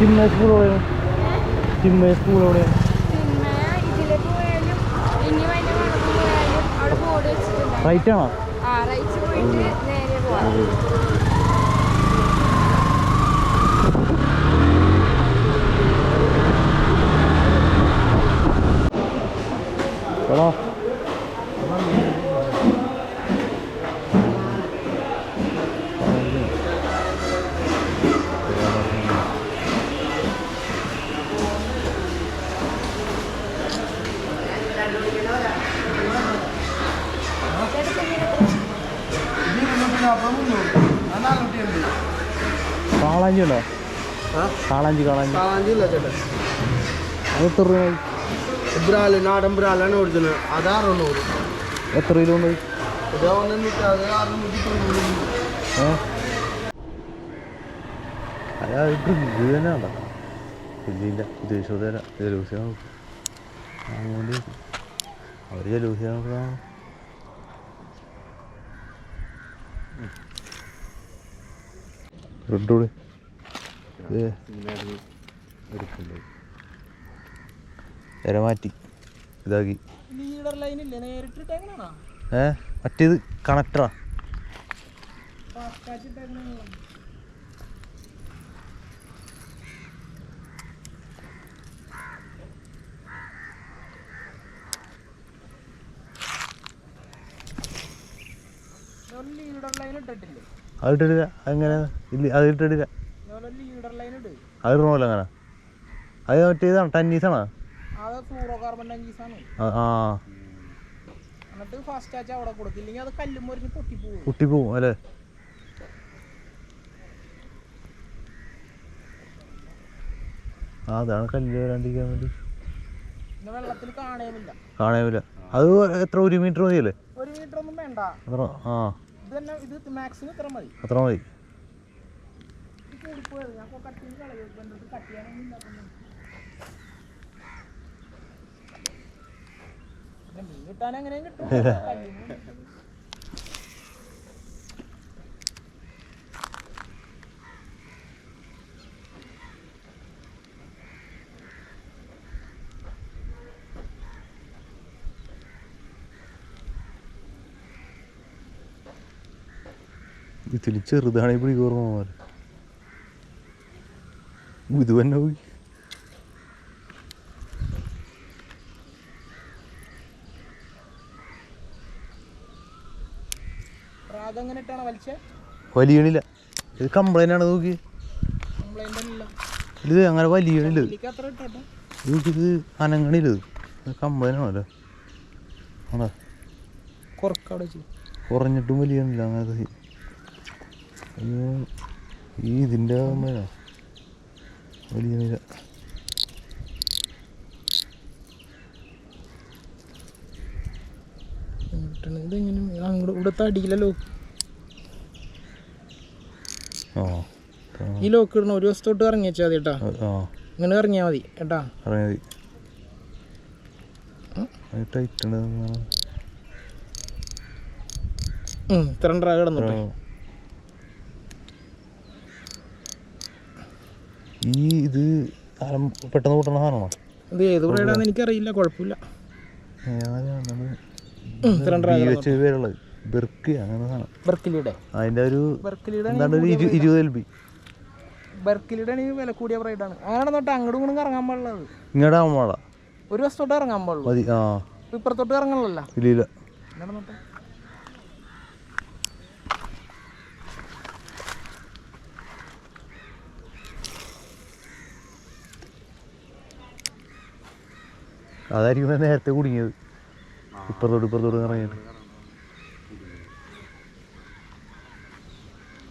Chinmaya school എവിടെയാണ് Chinmaya school എവിടെയാണ് പിന്നെ ഇതിലെ പോയാലും കാളാഞ്ചി ഉണ്ടോ കാളാഞ്ചി കാളാഞ്ചി. കാളാഞ്ചില്ല ചേട്ടാ. രൂപ ബ്രാൽ നാടൻ ബ്രാലാണ് ഓടിക്കുന്നത് അത് അറുന്നൂറ്. എത്ര കിലോ ഉണ്ട്? ഇത് ഒന്നിട്ട് അത് അറുന്നൂറ്റി തൊണ്ണൂറ്. ഏ? അതാ ഇത് ഇത് തന്നെ ഉണ്ടോ ഇല്ലില്ല വിദേശോധന ജലൂസിയ അങ്ങോട്ട്. അവർ ജലൂസിയ റെഡോട് ഇര മാറ്റി. ഇതാക്കി. ഏ മറ്റേത് കണക്ടറാ. അത് ഇട്ടിട്ടില്ല. അതെങ്ങനെ? ഇല്ല അത് ഇട്ടിട്ടില്ല. അത് ഇടണമല്ലോ അങ്ങനെ. അത് മറ്റേതാണ് ടന്നീസാണോ ആ പൊട്ടിപ്പോവും അല്ലേ? ആ അതാണ് കല്ല് വരാണ്ടിരിക്കാൻ വേണ്ടി. കാണേമില്ല. അത് എത്ര ഒരു മീറ്റർ മതിയല്ലേ? ഒരു മീറ്റർ ഒന്നും വേണ്ട. ആ. അത്ര മതി. കിട്ടാൻ എങ്ങനെയും ഞാൻ ഇതിൽ പിടി ഓർമ്മ പോലെ ഇത് തന്നെ പോയി. വലിയണില്ല. ഇത് കംപ്ലൈന്റ് ആണ് നോക്കി ഇത് അങ്ങനെ വലിയണില്ല ഇത്. എനിക്ക് അനങ്ങണില്ല ഇത്. കംപ്ലൈന്റ് ആണല്ലോ ആണോ? കുറഞ്ഞിട്ടും വലിയണില്ല അങ്ങനത്തെ അയ്യോ ഈ ഇതിന്റെ ആകുമ്പോഴാ വലിയ എങ്ങനെ അങ്ങോട്ട് ഇവിടുത്തെ അടിയിലല്ലോ ആ ഈ ലോക്ക് ഇടണം ഒരു ദിവസം ഇറങ്ങി വെച്ചാൽ മതി കേട്ടാ. ഇങ്ങനെ ഇറങ്ങിയാൽ മതി കേട്ടാ. ഇത്ര കിടന്നോട്ടെ. ഈ ഇത് പെട്ടെന്ന് കൂട്ടണ സാധനമാണോ? ഇത് ഏത് ബ്രൈഡാന്ന് എനിക്കറിയില്ല കുഴപ്പമില്ല. പേരുള്ളത്. ബെർക്ക് അങ്ങനെ സാധനം. ബെർക്കിലിയുടെ. അതിന്റെ ഒരു എന്താണ് ഒരു ഇരു ഇരുപത് എൽ ബി. ബെർക്കിലിയുടെ വില കൂടിയ ബ്രൈഡാണ് അങ്ങനെ തൊട്ട് അങ്ങോട്ടും ഇങ്ങോട്ടും ഇറങ്ങാൻ പാടുള്ളത് ഇങ്ങോട്ട് ഒരു ഇറങ്ങാൻ പാടുള്ളൂ. മതി ആ. ഇപ്പൊ ഇപ്പുറത്തോട്ട് ഇറങ്ങണല്ലോ ഇല്ല ഇല്ല. അതായിരിക്കും നേരത്തെ കുടുങ്ങിയത്. ഇപ്പുറത്തോട്ട് ഇപ്പുറത്തോട്ട് ഇറങ്ങിയിട്ട്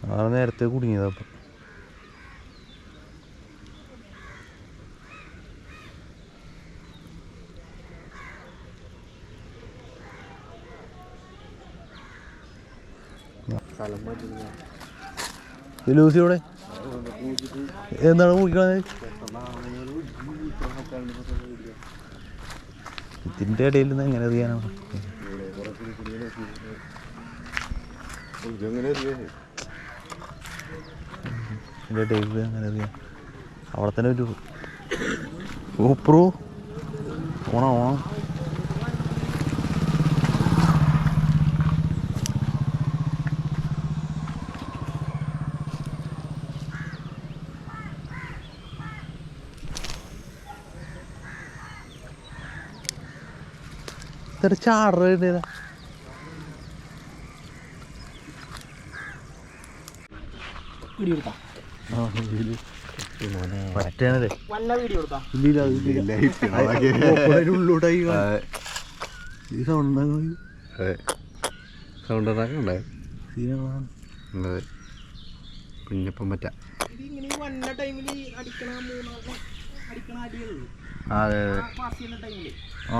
അതാണ് നേരത്തെ കുടുങ്ങിയത് അപ്പം. ലൂസിയോടെ എന്താണ് കുടിക്കണത് ഇതിന്റെ ഇടയിൽ നിന്ന് എങ്ങനെ അറിയാനാണ് ഇതിന്റെ ഇടയിൽ എങ്ങനെ അറിയാം? അവിടെ തന്നെ ഒരു ഓപ്രോ ഓണം ഓണം. എന്നിട്ട് ചാറ് ഇടേതാ പറ്റേണല്ലേ ഈ കുഞ്ഞപ്പം അതെ ആ.